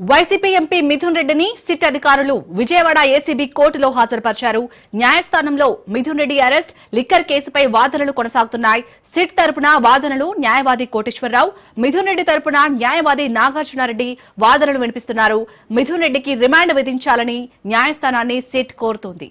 YCP MP Mithun రెడ్డిని SIT అధికారులు Vijayawada ACB కోర్టులో హాజరుపరిచారు. న్యాయస్థానంలో మిథున్ రెడ్డి అరెస్ట్ లిక్కర్ కేసుపై వాదనలు కొనసాగుతున్నాయి. సిట్ తరపున వాదనలు న్యాయవాది కోటేశ్వరరావు మిథున్ రెడ్డి తరపున న్యాయవాది నాగార్జునారెడ్డి వాదనలు వినిపిస్తున్నారు. మిథున్ రెడ్డికి రిమాండ్ విధించాలని న్యాయస్థానాన్ని సిట్ కోరుతోంది.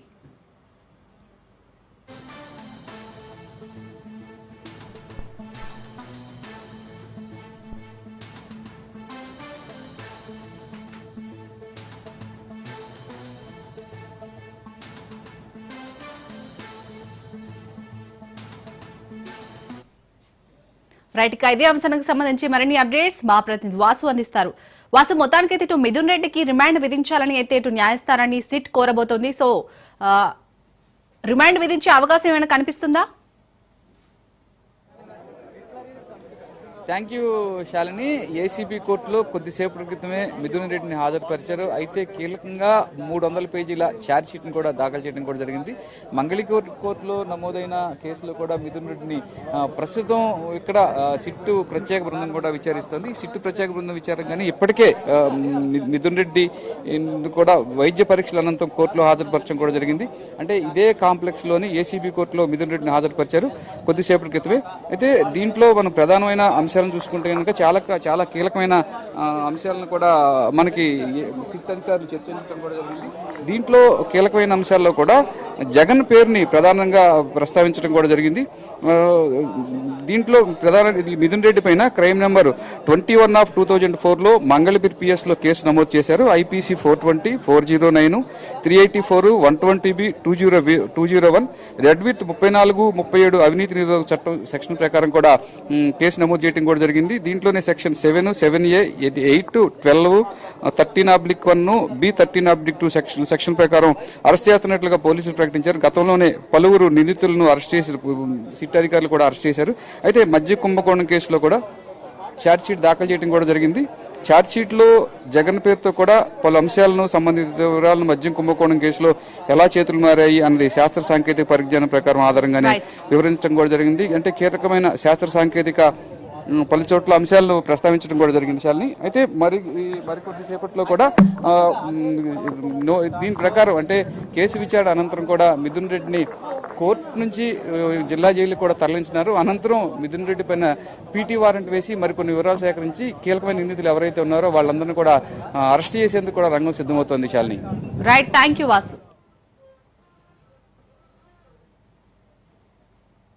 రైట్ ఇక ఇదే అంశానికి సంబంధించి మరిన్ని అప్డేట్స్ మా ప్రతినిధి వాసు అందిస్తారు. వాసు మొత్తానికైతే ఇటు మిథున్ రెడ్డికి రిమాండ్ విధించాలని అయితే ఇటు న్యాయస్థానాన్ని సిట్ కోరబోతోంది. సో రిమాండ్ విధించే అవకాశం ఏమైనా కనిపిస్తుందా? Thank you Shalini. ఏసీబీ కోర్టులో కొద్దిసేపటి క్రితమే మిథున్ రెడ్డిని హాజరుపరిచారు. అయితే కీలకంగా మూడు వందల పేజీల ఛార్జ్ షీట్ని కూడా దాఖలు చేయడం కూడా జరిగింది. మంగళి కోర్టులో నమోదైన కేసులో కూడా మిథున్ రెడ్డిని ప్రస్తుతం ఇక్కడ సిట్టు ప్రత్యేక బృందం కూడా విచారిస్తుంది. సిట్టు ప్రత్యేక బృందం విచారం కానీ ఇప్పటికే మిథున్ రెడ్డి కూడా వైద్య పరీక్షల అనంతరం కోర్టులో హాజరుపరచడం కూడా జరిగింది. అంటే ఇదే కాంప్లెక్స్లోని ఏసీబీ కోర్టులో మిథున్ రెడ్డిని హాజరుపరిచారు కొద్దిసేపటి క్రితమే. అయితే దీంట్లో మనం ప్రధానమైన అంశం అంశాలను చూసుకుంటే కనుక చాలా చాలా కీలకమైన అంశాలను కూడా మనకి సిట్ అధికారులు చర్చించడం కూడా జరిగింది. దీంట్లో కీలకమైన అంశాల్లో కూడా జగన్ పేరుని ప్రధానంగా ప్రస్తావించడం కూడా జరిగింది. దీంట్లో ప్రధాన ఇది మిథున్ రెడ్డి పైన crime number twenty one of two thousand ఫోర్లో మంగళగిరి పిఎస్లో కేసు నమోదు చేశారు. IPC four twenty four zero nine three eighty four one twenty B two zero two zero one read with ముప్పై నాలుగు ముప్పై ఏడు అవినీతి నిరోధక చట్టం సెక్షన్ ప్రకారం కూడా కేసు నమోదు చేయడం కూడా జరిగింది. దీంట్లోనే section seven seven A eight twelve thirteen oblique one B thirteen oblique two section section ప్రకారం అరెస్ట్ చేస్తున్నట్లుగా పోలీసులు ప్రకటించారు. గతంలోనే పలువురు నిందితులను అరెస్ట్ చేసి సిట్ అధికారులు కూడా అరెస్ట్ చేశారు. అయితే మధ్య కుంభకోణం కేసులో కూడా ఛార్జ్ షీట్ దాఖలు చేయడం కూడా జరిగింది. ఛార్జ్ షీట్లో జగన్ పేరుతో కూడా పలు అంశాలను సంబంధిత వివరాలను మద్యం కుంభకోణం కేసులో ఎలా చేతులు మారాయి అన్నది శాస్త్ర సాంకేతిక పరిజ్ఞానం ప్రకారం ఆధారంగానే. వివరించడం కూడా జరిగింది. అంటే కీలకమైన శాస్త్ర సాంకేతిక పలు చోట్ల అంశాలను ప్రస్తావించడం కూడా జరిగింది శాలిని. అయితే మరి ఈ మరికొద్ది సేపట్లో కూడా దీని ప్రకారం అంటే కేసు విచారణ అనంతరం కూడా మిథున్ రెడ్డిని కోర్టు నుంచి జిల్లా జైలు కూడా తరలించినారు. అనంతరం మిథున్ రెడ్డి పైన పీటీ వారెంట్ వేసి మరికొన్ని వివరాలు సేకరించి కీలకమైన నిందితులు ఎవరైతే ఉన్నారో వాళ్ళందరినీ కూడా అరెస్ట్ చేసేందుకు కూడా రంగం సిద్ధమవుతోంది Shalini. Right thank you Vasu